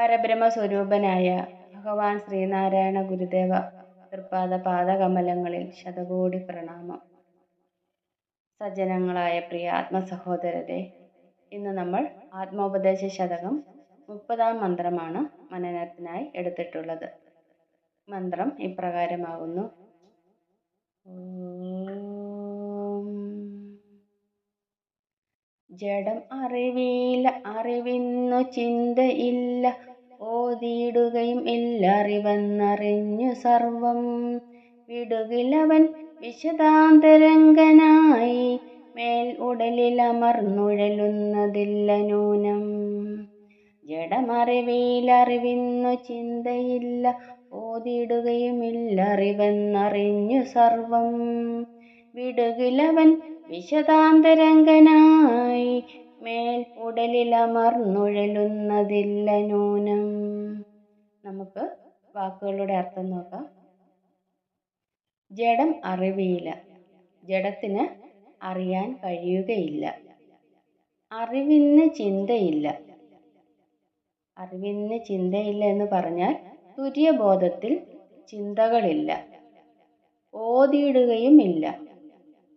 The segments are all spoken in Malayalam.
പരബ്രഹ്മ സ്വരൂപനായ ഭഗവാൻ ശ്രീനാരായണ ഗുരുദേവ തൃപ്പാദ പാദകമലങ്ങളിൽ ശതകോടി പ്രണാമം. സജ്ജനങ്ങളായ പ്രിയ ആത്മസഹോദരരെ ഇന്ന് നമ്മൾ ആത്മോപദേശ ശതകം മുപ്പതാം മന്ത്രമാണ് മനനത്തിനായി എടുത്തിട്ടുള്ളത്. മന്ത്രം ഇപ്രകാരമാകുന്നു. ജഡം അറിവില്ല അറിവിന്നു ചിന്തയില്ല. ഓതിയിടുകയും ഇല്ല അറിവെന്നറിഞ്ഞു സർവം. വിടുകിലവൻ വിശദാന്തരംഗനായി മേൽ ഉടലിലമർന്നുഴലുന്നതില്ല നൂനം ജഡമറിവിയിലറിവിന്നു ചിന്തയില്ല ഓതിയിടുകയുമില്ല അറിവെന്നറിഞ്ഞു സർവം. വിടുകിലവൻ വിശദാന്തരംഗനായി മേൽ ഉടലിലമർന്നുഴലുന്നതില്ല നൂനം നമുക്ക് വാക്കുകളുടെ അർത്ഥം നോക്കാം. ജഡം അറിവിയില്ല ജഡത്തിന് അറിയാൻ കഴിയുകയില്ല. അറിവിന് ചിന്തയില്ല. അറിവിന് ചിന്തയില്ല എന്ന് പറഞ്ഞാൽ തുര്യബോധത്തിൽ ചിന്തകളില്ല. ഓതിയിടുകയും ഇല്ല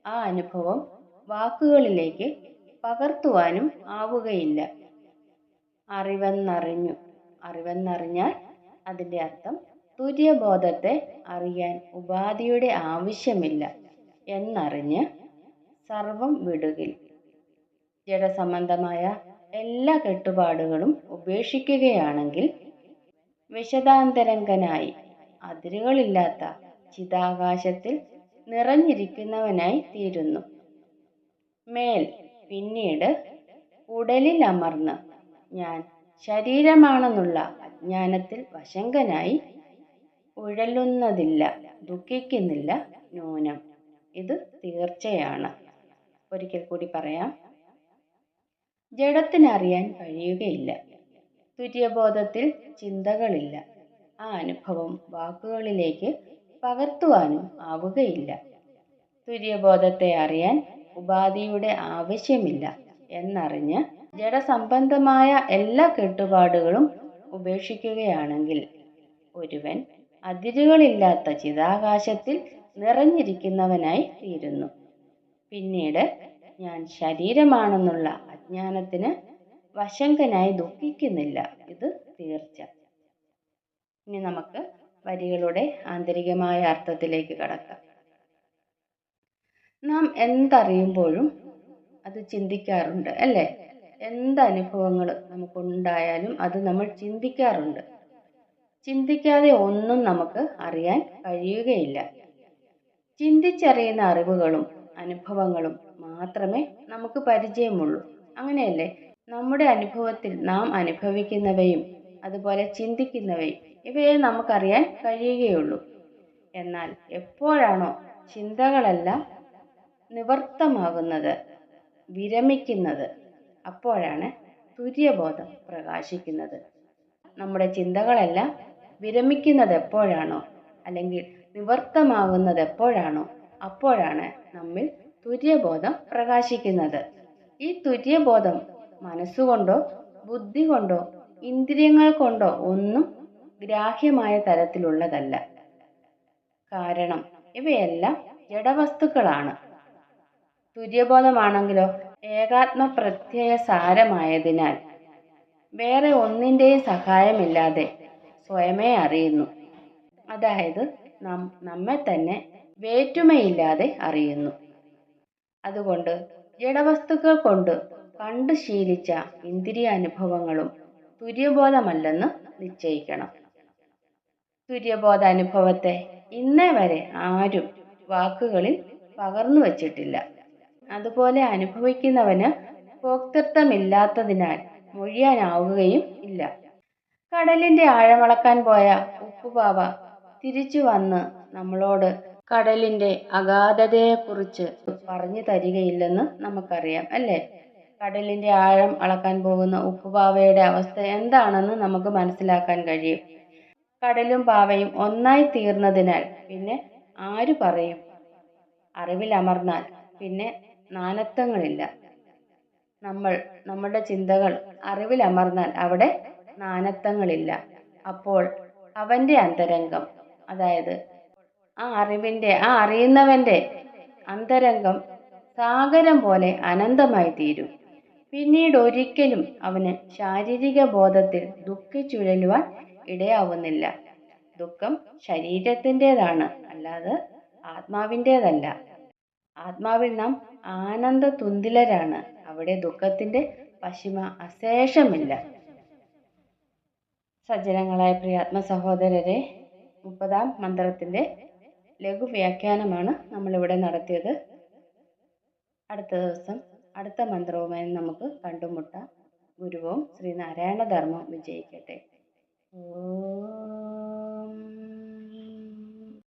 ആ അനുഭവം വാക്കുകളിലേക്ക് പകർത്തുവാനും ആവുകയില്ല. അറിവെന്നറിഞ്ഞു. അറിവെന്നറിഞ്ഞാൽ അതിന്റെ അർത്ഥം തുര്യബോധത്തെ അറിയാൻ ഉപാധിയുടെ ആവശ്യമില്ല എന്നറിഞ്ഞ് സർവം വിടുകിൽ. ജഡസംബന്ധമായ എല്ലാ കെട്ടുപാടുകളും ഉപേക്ഷിക്കുകയാണെങ്കിൽ വിശദാന്തരംഗനായി അതിരുകളില്ലാത്ത ചിതാകാശത്തിൽ നിറഞ്ഞിരിക്കുന്നവനായി തീരുന്നു. മേൽ പിന്നീട് ഉടലിൽ അമർന്ന് ഞാൻ ശരീരമാണെന്നുള്ള അജ്ഞാനത്തിൽ വശങ്കനായി ഉഴലുന്നതില്ല ദുഃഖിക്കുന്നില്ല നൂനം ഇത് തീർച്ചയാണ്. ഒരിക്കൽ കൂടി പറയാം. ജഡത്തിനറിയാൻ കഴിയുകയില്ല. തുര്യബോധത്തിൽ ചിന്തകളില്ല. ആ അനുഭവം വാക്കുകളിലേക്ക് പകർത്തുവാനും ആവുകയില്ല. തുര്യബോധത്തെ അറിയാൻ ഉപാധിയുടെ ആവശ്യമില്ല എന്നറിഞ്ഞ് ജഡസംബന്ധമായ എല്ലാ കെട്ടുപാടുകളും ഉപേക്ഷിക്കുകയാണെങ്കിൽ ഒരുവൻ അതിരുകളില്ലാത്ത ചിതാകാശത്തിൽ നിറഞ്ഞിരിക്കുന്നവനായി തീരുന്നു. പിന്നീട് ഞാൻ ശരീരമാണെന്നുള്ള അജ്ഞാനത്തിന് വശങ്കനായി ദുഃഖിക്കുന്നില്ല. ഇത് തീർച്ച ഇനി നമുക്ക് വരികളുടെ ആന്തരികമായ അർത്ഥത്തിലേക്ക് കടക്കാം. നാം എന്തറിയുമ്പോഴും അത് ചിന്തിക്കാറുണ്ട് അല്ലേ? അനുഭവങ്ങൾ നമുക്കുണ്ടായാലും അത് നമ്മൾ ചിന്തിക്കാറുണ്ട്. ചിന്തിക്കാതെ ഒന്നും നമുക്ക് അറിയാൻ കഴിയുകയില്ല. ചിന്തിച്ചറിയുന്ന അറിവുകളും അനുഭവങ്ങളും മാത്രമേ നമുക്ക് പരിചയമുള്ളൂ. അങ്ങനെയല്ലേ? നമ്മുടെ അനുഭവത്തിൽ നാം അനുഭവിക്കുന്നവയും അതുപോലെ ചിന്തിക്കുന്നവയും ഇവയെ നമുക്കറിയാൻ കഴിയുകയുള്ളൂ. എന്നാൽ എപ്പോഴാണോ ചിന്തകളെല്ലാം നിവർത്തമാകുന്നത് വിരമിക്കുന്നത്. അപ്പോഴാണ് തുര്യബോധം പ്രകാശിക്കുന്നത്. നമ്മുടെ ചിന്തകളെല്ലാം വിരമിക്കുന്നത് എപ്പോഴാണോ അല്ലെങ്കിൽ നിവർത്തമാകുന്നത് എപ്പോഴാണോ അപ്പോഴാണ് നമ്മിൽ തുര്യബോധം പ്രകാശിക്കുന്നത്. ഈ തുര്യബോധം മനസ്സുകൊണ്ടോ ബുദ്ധി കൊണ്ടോ ഇന്ദ്രിയങ്ങൾ കൊണ്ടോ ഒന്നും ഗ്രാഹ്യമായ തരത്തിലുള്ളതല്ല. കാരണം ഇവയെല്ലാം ജഡവസ്തുക്കളാണ്. തുര്യബോധമാണെങ്കിലോ ഏകാത്മപ്രത്യയ സാരമായതിനാൽ വേറെ ഒന്നിന്റെയും സഹായമില്ലാതെ സ്വയമേ അറിയുന്നു. അതായത് നാം നമ്മെ തന്നെ വേറ്റുമയില്ലാതെ അറിയുന്നു. അതുകൊണ്ട് ജഡവസ്തുക്കൾ കൊണ്ട് പണ്ട് ശീലിച്ച ഇന്ദ്രിയ അനുഭവങ്ങളും തുര്യബോധമല്ലെന്ന് നിശ്ചയിക്കണം. തുര്യബോധ അനുഭവത്തെ ഇന്നേ വരെ ആരും വാക്കുകളിൽ പകർന്നു വച്ചിട്ടില്ല. അതുപോലെ അനുഭവിക്കുന്നവന് ഭോക്തൃത്വമില്ലാത്തതിനാൽ മൊഴിയാനാവുകയും ഇല്ല. കടലിന്റെ ആഴമളക്കാൻ പോയ ഉപ്പുപാവ തിരിച്ചു വന്ന് നമ്മളോട് കടലിന്റെ അഗാധതയെക്കുറിച്ച് പറഞ്ഞു തരികയില്ലെന്ന് നമുക്കറിയാം അല്ലേ? കടലിന്റെ ആഴം അളക്കാൻ പോകുന്ന ഉപ്പുപാവയുടെ അവസ്ഥ എന്താണെന്ന് നമുക്ക് മനസ്സിലാക്കാൻ കഴിയും. കടലും പാവയും ഒന്നായി തീർന്നതിനാൽ പിന്നെ ആര് പറയും? അറിവിലമർന്നാൽ പിന്നെ നാനത്വങ്ങളില്ല നമ്മൾ നമ്മുടെ ചിന്തകൾ അറിവിൽ അമർന്നാൽ അവിടെ നാനത്വങ്ങളില്ല അപ്പോൾ അവന്റെ അന്തരംഗം അതായത് ആ അറിവിന്റെ ആ അറിയുന്നവന്റെ അന്തരംഗം സാഗരം പോലെ അനന്തമായി തീരും. പിന്നീട് ഒരിക്കലും അവന് ശാരീരിക ബോധത്തിൽ ദുഃഖിച്ചുഴലുവാൻ ഇടയാവുന്നില്ല. ദുഃഖം ശരീരത്തിന്റെതാണ് അല്ലാതെ ആത്മാവിന്റേതല്ല. ആത്മാവിൽ നാം ആനന്ദ തുന്തിലരാണ് അവിടെ ദുഃഖത്തിന്റെ പശിമ അശേഷമില്ല. സജ്ജനങ്ങളായ പ്രിയാത്മ സഹോദരരെ മുപ്പതാം മന്ത്രത്തിന്റെ ലഘു വ്യാഖ്യാനമാണ് നമ്മളിവിടെ നടത്തിയത്. അടുത്ത ദിവസം അടുത്ത മന്ത്രവുമായി നമുക്ക് കണ്ടുമുട്ടാം. ഗുരുവും ശ്രീനാരായണ ധർമ്മം വിജയിക്കട്ടെ. ഓ